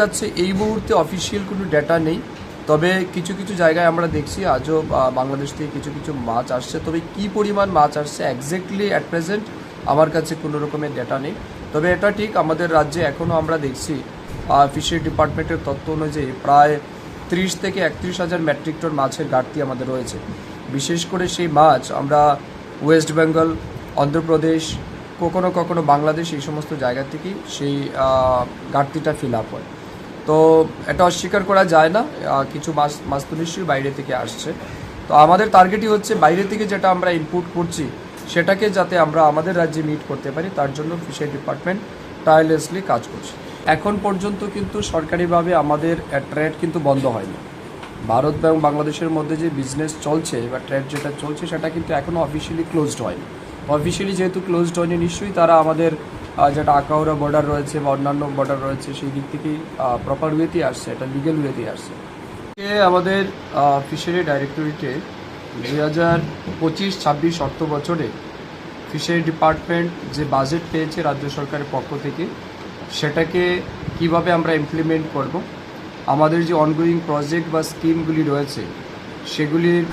কাছে এই মুহূর্তে অফিসিয়াল কোনো ডেটা নেই। তবে কিছু কিছু জায়গায় আমরা দেখছি আজও বাংলাদেশ থেকে কিছু কিছু মাছ আসছে। তবে কি পরিমাণ মাছ আসছে একজ্যাক্টলি অ্যাট প্রেজেন্ট আমার কাছে কোনো রকমের ডেটা নেই। তবে এটা ঠিক আমাদের রাজ্যে এখনও আমরা দেখছি ফিশারি ডিপার্টমেন্টের তথ্য অনুযায়ী প্রায় ত্রিশ থেকে একত্রিশ হাজার মেট্রিক টন মাছের ঘাটতি আমাদের রয়েছে। বিশেষ করে সেই মাছ আমরা ওয়েস্ট বেঙ্গল অন্ধ্রপ্রদেশ, কখনো কখনো বাংলাদেশ এই সমস্ত জায়গা থেকেই সেই ঘাটতিটা ফিল আপ হয়। তো এটা অস্বীকার করা যায় না কিছু মাছ মাছ তো নিশ্চয়ই বাইরে থেকে আসছে। তো আমাদের টার্গেটই হচ্ছে বাইরে থেকে যেটা আমরা ইনপুট করছি, সেটাকে যাতে আমরা আমাদের রাজ্যে মিট করতে পারি, তার জন্য ফিশারি ডিপার্টমেন্ট টায়ারলেসলি কাজ করছে। এখন পর্যন্ত কিন্তু সরকারিভাবে আমাদের ট্রেড কিন্তু বন্ধ হয়নি। ভারত এবং বাংলাদেশের মধ্যে যে বিজনেস চলছে, বা ট্রেড যেটা চলছে, সেটা কিন্তু এখনও অফিসিয়ালি ক্লোজড হয়নি। অফিসিয়ালি যেহেতু ক্লোজড হয়নি, নিশ্চয়ই তারা আমাদের যেটা আকাউরা বর্ডার রয়েছে বা অন্যান্য বর্ডার রয়েছে, সেই দিক থেকেই প্রপার ওয়েতেই আসছে, এটা লিগেল ওয়েতেই আসছে। আমাদের ফিশারি ডাইরেক্টরেটে দুই হাজার পঁচিশ, ছাব্বিশ অর্থ বছরে ফিশারি ডিপার্টমেন্ট যে বাজেট পেয়েছে রাজ্য সরকারের পক্ষ থেকে, সেটাকে কীভাবে আমরা ইমপ্লিমেন্ট করব, আমাদের যে অনগোয়িং প্রজেক্ট বা স্কিমগুলি রয়েছে, সেগুলির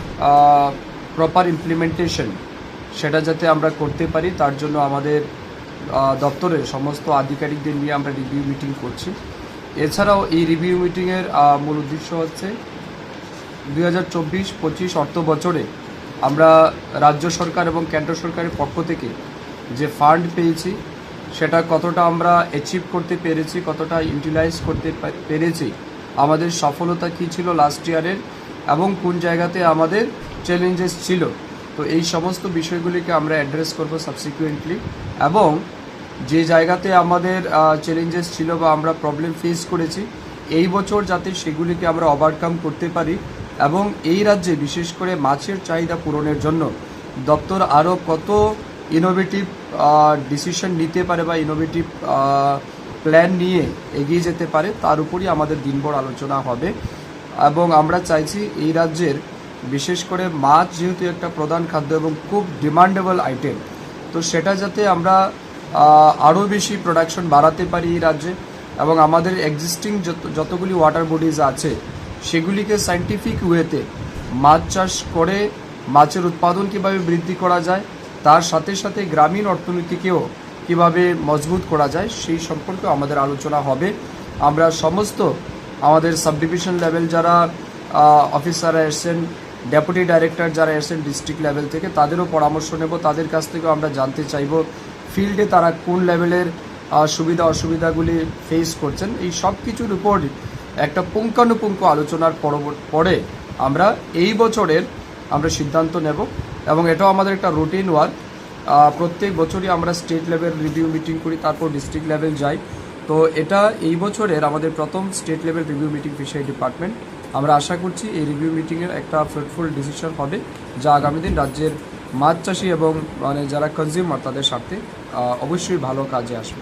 প্রপার ইমপ্লিমেন্টেশন সেটা যাতে আমরা করতে পারি, তার জন্য আমাদের দপ্তরের সমস্ত আধিকারিকদের নিয়ে আমরা রিভিউ মিটিং করছি। এছাড়াও এই রিভিউ মিটিংয়ের মূল উদ্দেশ্য হচ্ছে দুই হাজার চব্বিশ পঁচিশ অর্থ বছরে আমরা রাজ্য সরকার এবং কেন্দ্র সরকারের পক্ষ থেকে যে ফান্ড পেয়েছি, সেটা কতটা আমরা অ্যাচিভ করতে পেরেছি, কতটা ইউটিলাইজ করতে পেরেছি, আমাদের সফলতা কী ছিল লাস্ট ইয়ারের এবং কোন জায়গাতে আমাদের চ্যালেঞ্জেস ছিল তো এই সমস্ত বিষয়গুলিকে আমরা অ্যাড্রেস করব সাবসিকুয়েন্টলি এবং যে জায়গাতে আমাদের চ্যালেঞ্জেস ছিল বা আমরা প্রবলেম ফেস করেছি, এই বছর যাতে সেগুলিকে আমরা ওভারকাম করতে পারি এবং এই রাজ্যে বিশেষ করে মাছের চাহিদা পূরণের জন্য দপ্তর আরও কত ইনোভেটিভ ডিসিশন নিতে পারে বা ইনোভেটিভ প্ল্যান নিয়ে এগিয়ে যেতে পারে, তার উপরই আমাদের দিনভর আলোচনা হবে এবং আমরা চাইছি এই রাজ্যের বিশেষ করে মাছ যেহেতু একটা প্রধান খাদ্য এবং খুব ডিমান্ডেবল আইটেম তো সেটা যাতে আমরা আরও বেশি প্রোডাকশন বাড়াতে পারি এই রাজ্যে এবং আমাদের এক্সিস্টিং যত, যতগুলি ওয়াটার বডিজ আছে, সেগুলিকে সাইন্টিফিক ওয়েতে মাছ চাষ করে মাছের উৎপাদন কীভাবে বৃদ্ধি করা যায়, তার সাথে সাথে গ্রামীণ অর্থনীতিকেও কীভাবে মজবুত করা যায়, সেই সম্পর্কে আমাদের আলোচনা হবে। আমরা সমস্ত আমাদের সাবডিভিশন লেভেল যারা অফিসাররা এসছেন ডেপুটি ডাইরেক্টর যারা এসেছেন ডিস্ট্রিক্ট লেভেল থেকে, তাদেরও পরামর্শ নেব। তাদের কাছ থেকেও আমরা জানতে চাইব, ফিল্ডে তারা কোন লেভেলের সুবিধা, অসুবিধাগুলি ফেস করছেন। এই সব কিছুর উপর একটা পুঙ্খানুপুঙ্খ আলোচনার পরে আমরা এই বছরের আমরা সিদ্ধান্ত নেব এবং এটাও আমাদের একটা রুটিন ওয়ার্ক প্রত্যেক বছরই আমরা স্টেট লেভেল রিভিউ মিটিং করি, তারপর ডিস্ট্রিক্ট লেভেল যাই। তো এটা এই বছরের আমাদের প্রথম state level review meeting fishery department আমরা আশা করছি এই রিভিউ মিটিংয়ের একটা ফ্রুটফুল ডিসিশন হবে, যা আগামী দিন রাজ্যের মাছ চাষি এবং মানে যারা কনজিউমার তাদের স্বার্থে অবশ্যই ভালো কাজে আসবে।